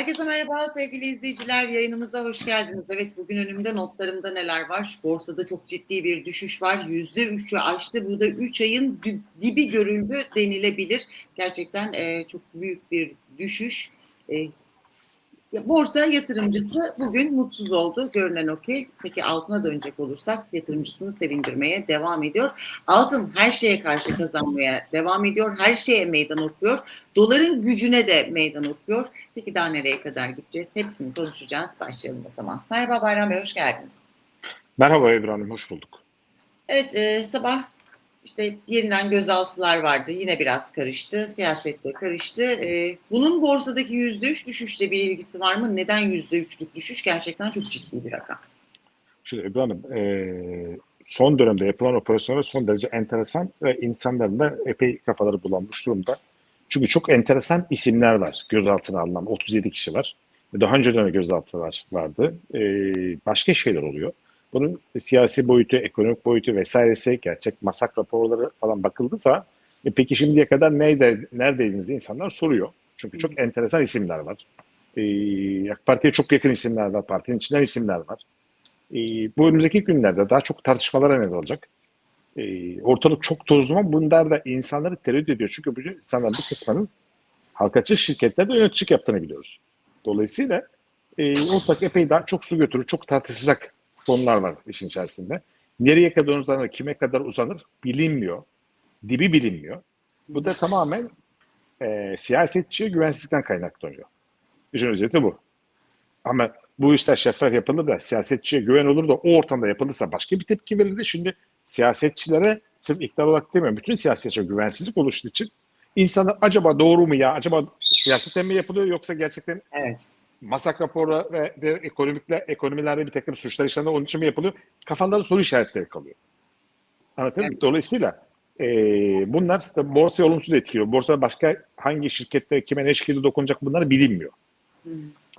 Herkese merhaba sevgili izleyiciler. Yayınımıza hoş geldiniz. Evet bugün önümde notlarımda neler var? Borsada çok ciddi bir düşüş var. Yüzde üçü aştı. Burada üç ayın dibi görüldü denilebilir. Gerçekten e, çok büyük bir düşüş. E, Borsa yatırımcısı bugün mutsuz oldu. Görünen o ki. Peki altına dönecek olursak yatırımcısını sevindirmeye devam ediyor. Altın her şeye karşı kazanmaya devam ediyor. Her şeye meydan okuyor. Doların gücüne de meydan okuyor. Peki daha nereye kadar gideceğiz? Hepsini konuşacağız. Başlayalım o zaman. Merhaba Bayram Bey, hoş geldiniz. Merhaba Hanım, hoş bulduk. Evet, e, sabah işte yeniden gözaltılar vardı. Yine biraz karıştı. Siyasetle karıştı. Ee, bunun borsadaki yüzde üç düşüşle bir ilgisi var mı? Neden yüzde üçlük düşüş? Gerçekten çok ciddi bir rakam. Şimdi Ebru Hanım, e, son dönemde yapılan operasyonlar son derece enteresan ve insanların da epey kafaları bulanmış durumda. Çünkü çok enteresan isimler var gözaltına alınan. 37 kişi var. Daha önceden de gözaltılar vardı. E, başka şeyler oluyor. Bunun siyasi boyutu, ekonomik boyutu vesairesi, gerçek masak raporları falan bakıldıysa e peki şimdiye kadar neyde, neredeydiniz diye insanlar soruyor. Çünkü çok enteresan isimler var. E, AK Parti'ye çok yakın isimler var, partinin içinden isimler var. E, bu önümüzdeki günlerde daha çok tartışmalara neden olacak. E, ortalık çok tozlu ama bunlar da insanları tereddüt ediyor. Çünkü bu insanların bir kısmının halkacı şirketlerde yöneticilik yaptığını biliyoruz. Dolayısıyla e, ortak epey daha çok su götürür, çok tartışacak konular var işin içerisinde. Nereye kadar uzanır, kime kadar uzanır bilinmiyor. Dibi bilinmiyor. Bu da tamamen e, siyasetçiye güvensizlikten kaynaklanıyor. İşin özeti bu. Ama bu işler şeffaf yapılır da siyasetçiye güven olur da o ortamda yapılırsa başka bir tepki verirdi. Şimdi siyasetçilere sırf iktidar olarak demiyorum. Bütün siyasetçilere güvensizlik oluştuğu için insanlar acaba doğru mu ya? Acaba siyaseten mi yapılıyor yoksa gerçekten evet masak raporu ve ekonomikle, ekonomilerde bir takım suçlar işlerinde onun için mi yapılıyor? Kafalarda soru işaretleri kalıyor. Anlatabiliyor evet. Dolayısıyla e, bunlar işte borsaya olumsuz etkiliyor. Borsa başka hangi şirkette kime ne şekilde dokunacak bunlar bilinmiyor. Hmm.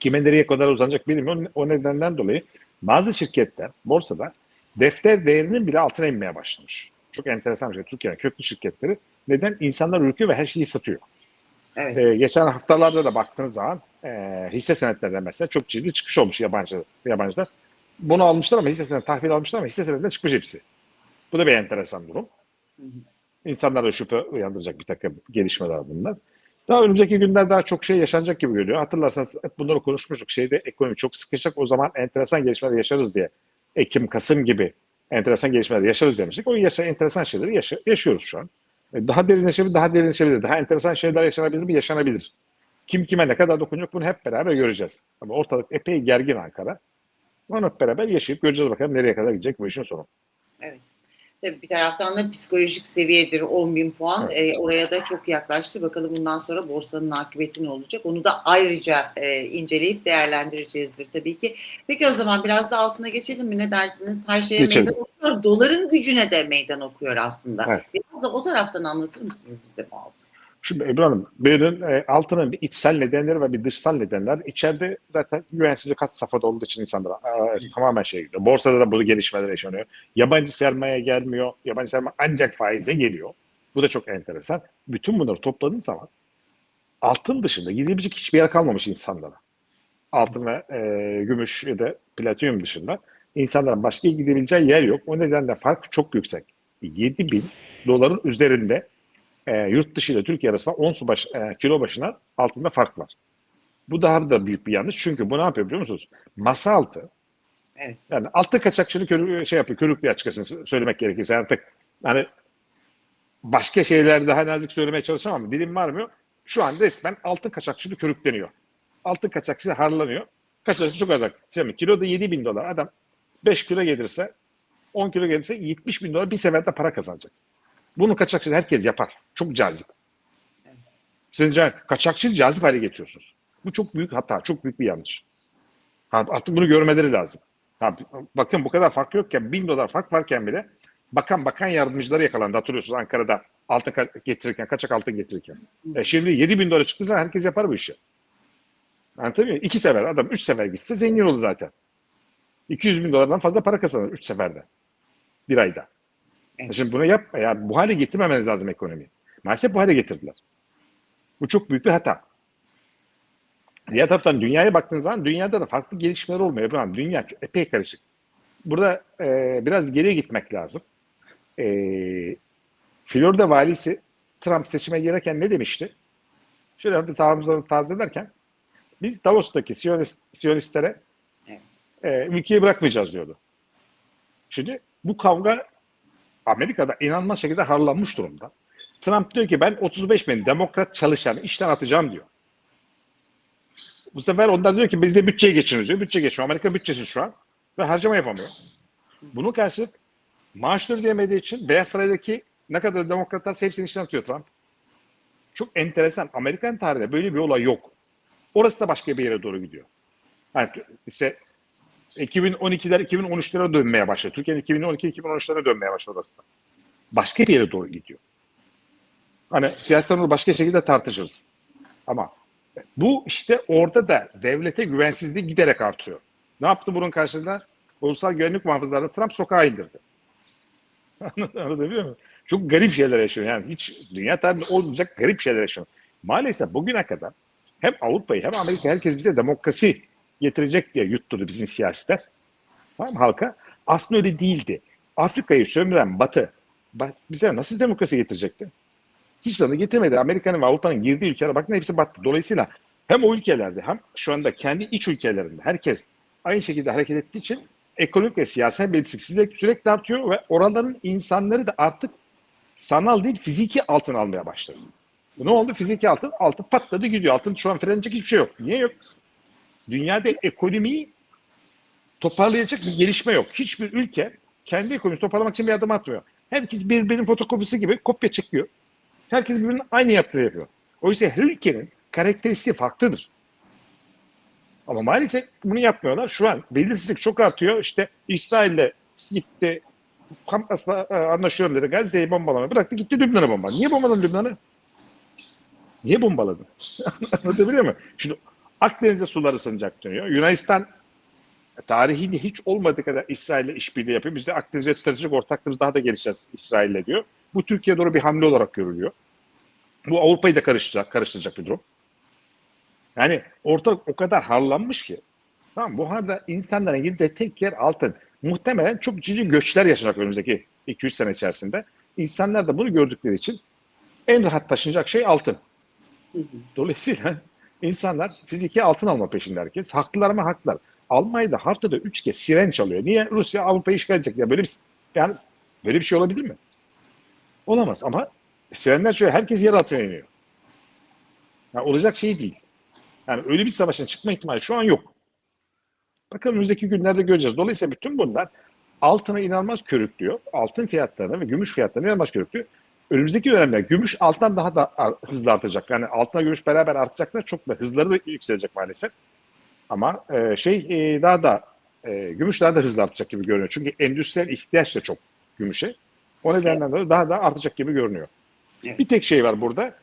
Kime nereye kadar uzanacak bilinmiyor. O nedenden dolayı bazı şirketler borsada defter değerinin bile altına inmeye başlamış. Çok enteresan bir şey. Türkiye'nin köklü şirketleri neden insanlar ürküyor ve her şeyi satıyor. Evet. Ee, geçen haftalarda da baktığınız zaman e, hisse senetlerden mesela çok ciddi çıkış olmuş yabancı yabancılar. Bunu almışlar ama hisse senedi tahvil almışlar ama hisse senedinden çıkmış hepsi. Bu da bir enteresan durum. İnsanlara şüphe uyandıracak bir takım gelişmeler bunlar. Daha önümüzdeki günler daha çok şey yaşanacak gibi görünüyor. Hatırlarsanız hep bunları konuşmuştuk. Şeyde ekonomi çok sıkışacak o zaman enteresan gelişmeler yaşarız diye. Ekim, Kasım gibi enteresan gelişmeler yaşarız demiştik. O yaşa, enteresan şeyleri yaşa, yaşıyoruz şu an. E, daha derinleşebilir, daha derinleşebilir. Daha enteresan şeyler yaşanabilir mi? Yaşanabilir. Kim kime ne kadar dokunacak bunu hep beraber göreceğiz. Ama ortalık epey gergin Ankara. Onu hep beraber yaşayıp göreceğiz bakalım nereye kadar gidecek bu işin sonu. Evet. Tabii bir taraftan da psikolojik seviyedir 10 bin puan. Evet. E, oraya da çok yaklaştı. Bakalım bundan sonra borsanın akıbeti ne olacak? Onu da ayrıca e, inceleyip değerlendireceğizdir tabii ki. Peki o zaman biraz da altına geçelim mi? Ne dersiniz? Her şeye geçelim. meydan okuyor. Doların gücüne de meydan okuyor aslında. Evet. Biraz da o taraftan anlatır mısınız bize bu altın? Şimdi Ebru Hanım, benim e, altının bir içsel nedenleri ve bir dışsal nedenler. İçeride zaten güvensizlik kat safhada olduğu için insanlar e, tamamen şey gidiyor. Borsada da bu gelişmeler yaşanıyor. Yabancı sermaye gelmiyor. Yabancı sermaye ancak faize geliyor. Bu da çok enteresan. Bütün bunları topladığın zaman altın dışında gidebilecek hiçbir yer kalmamış insanlara. Altın ve e, gümüş ya da platinum dışında insanların başka gidebileceği yer yok. O nedenle fark çok yüksek. 7 bin doların üzerinde e, yurt dışı ile Türkiye arasında 10 su baş, e, kilo başına altında fark var. Bu daha da büyük bir yanlış. Çünkü bu ne yapıyor biliyor musunuz? Masa altı. Evet. Yani altı kaçakçılık körü, şey yapıyor, körüklüğü açıkçası söylemek gerekirse. Artık hani başka şeyler daha nazik söylemeye çalışamam ama dilim varmıyor. Şu an resmen altın kaçakçılığı körükleniyor. Altın kaçakçılığı harlanıyor. Kaçakçılığı çok azak. Şimdi kilo da 7 bin dolar. Adam 5 kilo gelirse 10 kilo gelirse 70 bin dolar bir seferde para kazanacak. Bunu kaçakçı herkes yapar. Çok cazip. Siz kaçakçı cazip hale getiriyorsunuz. Bu çok büyük hata, çok büyük bir yanlış. Artık bunu görmeleri lazım. bakın bu kadar fark yokken, bin dolar fark varken bile bakan bakan yardımcıları yakalandı. Hatırlıyorsunuz Ankara'da altın getirirken, kaçak altın getirirken. E şimdi 7 bin dolar çıktıysa herkes yapar bu işi. Anlatabiliyor muyum? İki sefer adam üç sefer gitse zengin olur zaten. 200 bin dolardan fazla para kazanır üç seferde. Bir ayda. Evet. Şimdi bunu yap, ya bu hale getirmemeniz lazım ekonomiyi. Maalesef bu hale getirdiler. Bu çok büyük bir hata. Diğer taraftan dünyaya baktığınız zaman dünyada da farklı gelişmeler olmuyor. İbrahim. Dünya epey karışık. Burada e, biraz geriye gitmek lazım. E, Florida valisi Trump seçime girerken ne demişti? Şöyle bir sağımızı tazelerken biz Davos'taki Siyonist, Siyonistlere Evet. e, ülkeyi bırakmayacağız diyordu. Şimdi bu kavga Amerika'da inanılmaz şekilde harlanmış durumda. Trump diyor ki ben 35 bin demokrat çalışanı işten atacağım diyor. Bu sefer onlar diyor ki biz de bütçeyi geçiriyoruz diyor. Bütçe geçiyor. Amerika bütçesi şu an ve harcama yapamıyor. Bunun karşılık maaşları ödeyemediği için Beyaz Saray'daki ne kadar demokratlar hepsini işten atıyor Trump. Çok enteresan. Amerikan tarihinde böyle bir olay yok. Orası da başka bir yere doğru gidiyor. Yani işte 2012'ler 2013'lere dönmeye başladı. Türkiye'nin 2012-2013'lere dönmeye başladı orası da. Başka bir yere doğru gidiyor. Hani siyasetten onu başka şekilde tartışırız. Ama bu işte orada da devlete güvensizliği giderek artıyor. Ne yaptı bunun karşılığında? Ulusal güvenlik muhafızlarını Trump sokağa indirdi. Anlatabiliyor muyum? Çok garip şeyler yaşıyor. Yani hiç dünya tarihinde olmayacak garip şeyler yaşıyor. Maalesef bugüne kadar hem Avrupa'yı hem Amerika herkes bize demokrasi getirecek diye yutturdu bizim siyasiler. Tamam halka. Aslında öyle değildi. Afrika'yı sömüren Batı ba- bize nasıl demokrasi getirecekti? Hiç de getirmedi. Amerika'nın ve Avrupa'nın girdiği ülkelere bakın hepsi battı. Dolayısıyla hem o ülkelerde hem şu anda kendi iç ülkelerinde herkes aynı şekilde hareket ettiği için ekonomik ve siyasal belirsizlik sürekli artıyor ve oraların insanları da artık sanal değil fiziki altın almaya başladı. Ne oldu? Fiziki altın, altın patladı gidiyor. Altın şu an frenecek hiçbir şey yok. Niye yok? Dünyada ekonomiyi toparlayacak bir gelişme yok. Hiçbir ülke kendi ekonomisini toparlamak için bir adım atmıyor. Herkes birbirinin fotokopisi gibi kopya çekiyor. Herkes birbirinin aynı yaptığı yapıyor. Oysa her ülkenin karakteristiği farklıdır. Ama maalesef bunu yapmıyorlar. Şu an belirsizlik çok artıyor. İşte İsrail'le gitti Hamas'la e, anlaşıyorum dedi. Gazze'yi bombalamaya bıraktı gitti Lübnan'a bombaladı. Niye bombaladın Lübnan'ı? Niye bombaladın? Anlatabiliyor muyum? Şimdi Akdeniz'de sular ısınacak deniyor. Yunanistan tarihinde hiç olmadığı kadar İsrail'le işbirliği yapıyor. Biz de Akdeniz'de stratejik ortaklığımız daha da gelişeceğiz İsrail'le diyor. Bu Türkiye'ye doğru bir hamle olarak görülüyor. Bu Avrupa'yı da karıştıracak, karıştıracak bir durum. Yani ortalık o kadar harlanmış ki. Tamam bu harda insanların gideceği tek yer altın. Muhtemelen çok ciddi göçler yaşanacak önümüzdeki 2-3 sene içerisinde. İnsanlar da bunu gördükleri için en rahat taşınacak şey altın. Dolayısıyla insanlar fiziki altın alma peşinde herkes. Haklılar mı haklılar. Almanya'da haftada 3 kez siren çalıyor. Niye? Rusya Avrupa'yı işgal edecek. Ya böyle bir, yani böyle bir şey olabilir mi? Olamaz ama sirenler şöyle herkes yer altına iniyor. Yani olacak şey değil. Yani öyle bir savaşın çıkma ihtimali şu an yok. Bakalım önümüzdeki günlerde göreceğiz. Dolayısıyla bütün bunlar altına inanılmaz körüklüyor. Altın fiyatlarını ve gümüş fiyatlarını inanılmaz körüklüyor. Önümüzdeki dönemde gümüş alttan daha da hızlı artacak. Yani altına gümüş beraber artacaklar. Çok da hızları da yükselecek maalesef. Ama e, şey e, daha da e, gümüş daha da hızlı artacak gibi görünüyor. Çünkü endüstriyel ihtiyaç da çok gümüşe. O nedenden dolayı daha da artacak gibi görünüyor. Evet. Bir tek şey var burada.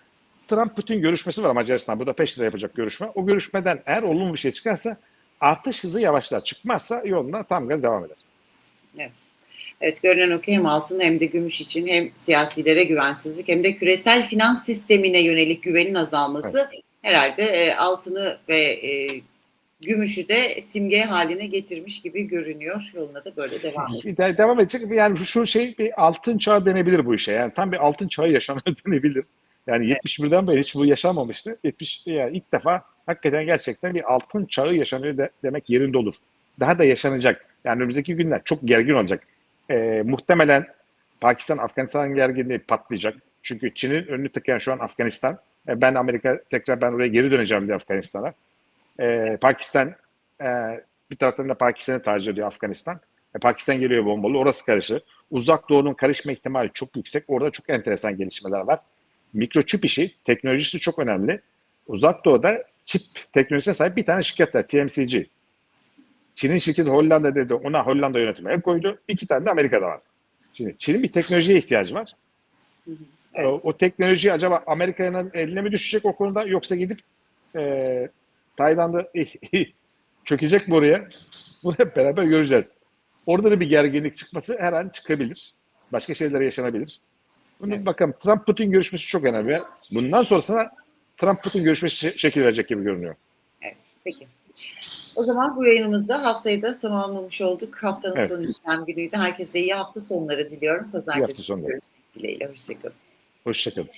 Trump Putin görüşmesi var Macaristan. Budapeşte'de yapacak görüşme. O görüşmeden eğer olumlu bir şey çıkarsa artış hızı yavaşlar. Çıkmazsa yoluna tam gaz devam eder. Evet görünen o ki hem altın hem de gümüş için hem siyasilere güvensizlik hem de küresel finans sistemine yönelik güvenin azalması herhalde e, altını ve e, gümüşü de simge haline getirmiş gibi görünüyor. Yoluna da böyle devam edecek. De- devam edecek. Yani şu- şey bir altın çağı denebilir bu işe. Yani tam bir altın çağı yaşanıyor denebilir. Yani 71'den beri hiç bu yaşanmamıştı. 70 yani ilk defa hakikaten gerçekten bir altın çağı yaşanıyor de, demek yerinde olur. Daha da yaşanacak. Yani önümüzdeki günler çok gergin olacak. Ee, muhtemelen Pakistan-Afganistan gerginliği patlayacak. Çünkü Çin'in önünü tıkayan şu an Afganistan. E, ben Amerika tekrar ben oraya geri döneceğim diye Afganistan'a. Ee, Pakistan e, bir taraftan da Pakistan'ı tercih ediyor Afganistan. E, Pakistan geliyor bombalı. Orası karışır. Uzak Doğu'nun karışma ihtimali çok yüksek. Orada çok enteresan gelişmeler var. Mikroçip işi, teknolojisi çok önemli. Uzak Doğu'da çip teknolojisine sahip bir tane şirket var. TMCG. Çin'in şirketi Hollanda dedi. Ona Hollanda yönetimi el koydu. İki tane de Amerika'da var. Şimdi Çin'in bir teknolojiye ihtiyacı var. Hı hı. E, O, o teknoloji acaba Amerika'nın eline mi düşecek o konuda yoksa gidip e, Tayland'ı çökecek mi oraya? Bunu hep beraber göreceğiz. Orada da bir gerginlik çıkması her an çıkabilir. Başka şeyler yaşanabilir. Bunu Evet. bakalım. Trump-Putin görüşmesi çok önemli. Bundan sonrasına Trump-Putin görüşmesi şe- şekil verecek gibi görünüyor. Evet. Peki. O zaman bu yayınımızda haftayı da tamamlamış olduk. Haftanın Evet. son işlem günüydü. Herkese iyi hafta sonları diliyorum. Pazartesi görüşmek dileğiyle. Hoşçakalın. Hoşçakalın.